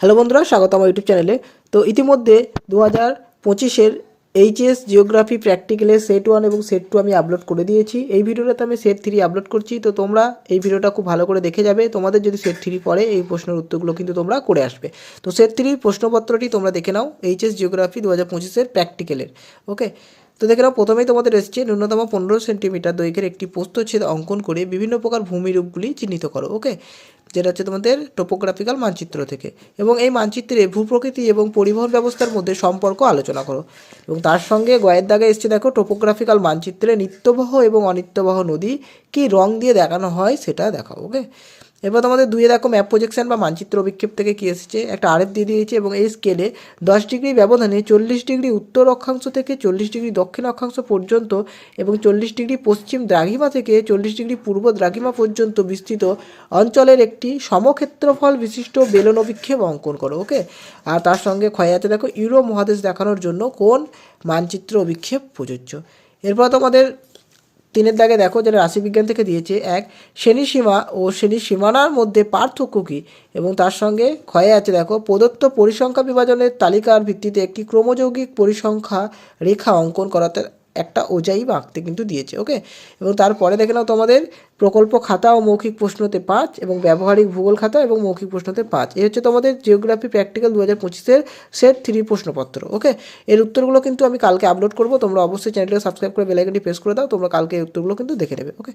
Hello বন্ধুরা, স্বাগত আমার ইউটিউব চ্যানেলে। তো ইতিমধ্যে দু হাজার পঁচিশের এইচএস জিওগ্রাফি প্র্যাকটিক্যালের সেট ওয়ান এবং সেট টু আমি আপলোড করে দিয়েছি। এই ভিডিওটাতে আমি সেট থ্রি আপলোড করছি। তো তোমরা এই ভিডিওটা খুব ভালো করে দেখে যাবে। তোমাদের যদি সেট থ্রি পড়ে, এই প্রশ্নের উত্তরগুলো কিন্তু তোমরা করে আসবে। তো সেট থ্রির প্রশ্নপত্রটি তোমরা দেখে নাও। এইচএস জিওগ্রাফি দু হাজার পঁচিশের প্র্যাকটিক্যালের। ওকে? তো দেখে নাও, প্রথমেই তোমাদের এসছে ন্যূনতম পনেরো সেন্টিমিটার দৈর্ঘ্যের একটি প্রস্থচ্ছেদ অঙ্কন করে বিভিন্ন প্রকার ভূমিরূপগুলি চিহ্নিত করো ওকে যেটা হচ্ছে তোমাদের টোপোগ্রাফিক্যাল মানচিত্র থেকে। এবং এই মানচিত্রে ভূপ্রকৃতি এবং পরিবহন ব্যবস্থার মধ্যে সম্পর্ক আলোচনা করো। এবং তার সঙ্গে গয়ের দাগে এসছে, দেখো টোপোগ্রাফিক্যাল মানচিত্রে নিত্যবহ এবং অনিত্যবহ নদী কি রং দিয়ে দেখানো হয় সেটা দেখাও ওকে এবার তোমাদের দুই দেখো ম্যাপ প্রজেকশন বা মানচিত্র অভিক্ষেপ থেকে কী এসেছে? একটা আরেফ দিয়ে দিয়েছে এবং এই স্কেলে দশ ডিগ্রি ব্যবধানে চল্লিশ ডিগ্রি উত্তর অক্ষাংশ থেকে চল্লিশ ডিগ্রি দক্ষিণ অক্ষাংশ পর্যন্ত এবং চল্লিশ ডিগ্রি পশ্চিম দ্রাঘিমা থেকে চল্লিশ ডিগ্রি পূর্ব দ্রাঘিমা পর্যন্ত বিস্তৃত অঞ্চলের একটি সমক্ষেত্রফল বিশিষ্ট বেলন অভিক্ষেপ অঙ্কন করো ওকে আর তার সঙ্গে ক্ষয় আছে দেখো ইউরো মহাদেশ দেখানোর জন্য কোন মানচিত্র অভিক্ষেপ প্রযোজ্য? এরপর তোমাদের তিনের দাগে দেখো যেটা রাশিবিজ্ঞান থেকে দিয়েছে, এক শ্রেণীসীমা ও শ্রেণি সীমানার মধ্যে পার্থক্য কী? এবং তার সঙ্গে ক্ষয়ে আছে দেখো, প্রদত্ত পরিসংখ্যা বিভাজনের তালিকার ভিত্তিতে একটি ক্রমযৌগিক পরিসংখ্যা রেখা অঙ্কন করাতে একটা ওজাই আঁকতে কিন্তু দিয়েছে ওকে এবং তারপরে দেখে নাও তোমাদের প্রকল্প খাতা ও মৌখিক প্রশ্নতে পাঁচ এবং ব্যবহারিক ভূগোল খাতা এবং মৌখিক প্রশ্নতে পাঁচ। এই হচ্ছে তোমাদের জিওগ্রাফি প্র্যাকটিক্যাল দু হাজার পঁচিশের সেট থ্রি প্রশ্নপত্র ওকে এর উত্তরগুলো কিন্তু আমি কালকে আপলোড করব, তোমরা অবশ্যই চ্যানেলটা সাবস্ক্রাইব করে বেলাইকনটি প্রেস করে দাও, তোমরা কালকে এই উত্তরগুলো কিন্তু দেখে নেবে ওকে